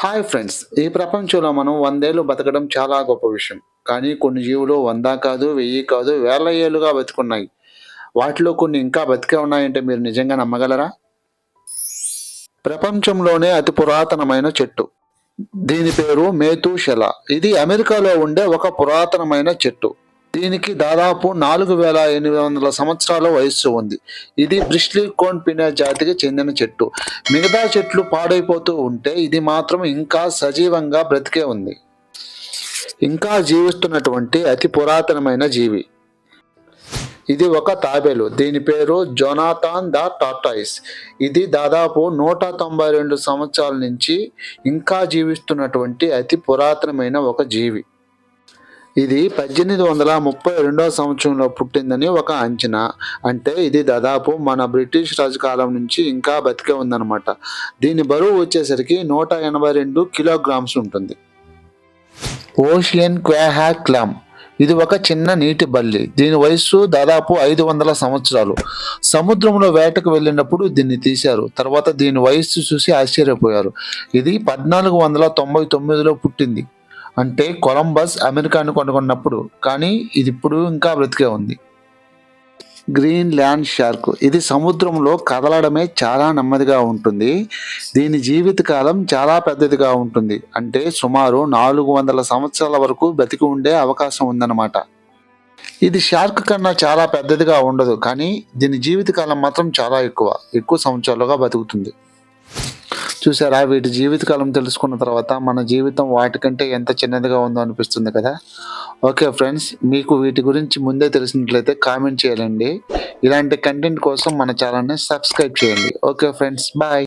Hi friends ఈ ప్రపంచంలో మనం వందేళ్ళు బతకడం చాలా గొప్ప విషయం. కానీ కొన్ని జీవులు వంద కాదు వెయ్యి కాదు వేల ఏళ్ళుగా బతుకున్నాయి. వాటిలో కొన్ని ఇంకా బతికే ఉన్నాయంటే మీరు నిజంగా నమ్మగలరా? ప్రపంచంలోనే అతి పురాతనమైన చెట్టు. దీని పేరు మేతుశల ఇది అమెరికాలో ఉండే ఒక పురాతనమైన చెట్టు. దీనికి దాదాపు నాలుగు వేల ఎనిమిది వందల సంవత్సరాల వయస్సు ఉంది. ఇది బ్రిస్లీ కోన్ పినే జాతికి చెందిన చెట్టు. మిగతా చెట్లు పాడైపోతూ ఉంటే ఇది మాత్రం ఇంకా సజీవంగా బ్రతికే ఉంది. ఇంకా జీవిస్తున్నటువంటి అతి పురాతనమైన జీవి. ఇది ఒక తాబేలు. దీని పేరు జొనాథాన్ ద టాటాయిస్ ఇది దాదాపు నూట తొంభై రెండు సంవత్సరాల నుంచి ఇంకా జీవిస్తున్నటువంటి అతి పురాతనమైన ఒక జీవి. ఇది పద్దెనిమిది వందల ముప్పై రెండవ సంవత్సరంలో పుట్టిందని ఒక అంచనా. అంటే ఇది దాదాపు మన బ్రిటిష్ రాజు కాలం నుంచి ఇంకా బతికే ఉందన్నమాట. దీని బరువు వచ్చేసరికి నూట ఎనభై రెండు కిలోగ్రామ్స్ ఉంటుంది. Ocean quahog clam. ఇది ఒక చిన్న నీటి బల్లి. దీని వయస్సు దాదాపు ఐదు వందల సంవత్సరాలు. సముద్రంలో వేటకు వెళ్ళినప్పుడు దీన్ని తీశారు. తర్వాత దీని వయస్సు చూసి ఆశ్చర్యపోయారు. ఇది పద్నాలుగు వందల తొంభై తొమ్మిదిలో పుట్టింది. అంటే కొలంబస్ అమెరికాను కొనుగొన్నప్పుడు కానీ ఇది ఇప్పుడు ఇంకా బ్రతికే ఉంది. Greenland shark. ఇది సముద్రంలో కదలడమే చాలా నెమ్మదిగా ఉంటుంది. దీని జీవితకాలం చాలా పెద్దదిగా ఉంటుంది. అంటే సుమారు నాలుగు వందల సంవత్సరాల వరకు బ్రతికి ఉండే అవకాశం ఉందన్నమాట. ఇది షార్క్ కన్నా చాలా పెద్దదిగా ఉండదు కానీ దీని జీవితకాలం మాత్రం చాలా ఎక్కువ ఎక్కువ సంవత్సరాలుగా బతుకుతుంది. చూసారా? వీటి జీవితకాలం తెలుసుకున్న తర్వాత మన జీవితం వాటికంటే ఎంత చిన్నదిగా ఉందో అనిపిస్తుంది కదా? ఓకే ఫ్రెండ్స్ మీకు వీటి గురించి ముందే తెలిసినట్లయితే కామెంట్ చేయాలండి. ఇలాంటి కంటెంట్ కోసం మన ఛానల్ని సబ్స్క్రైబ్ చేయండి. Okay friends bye.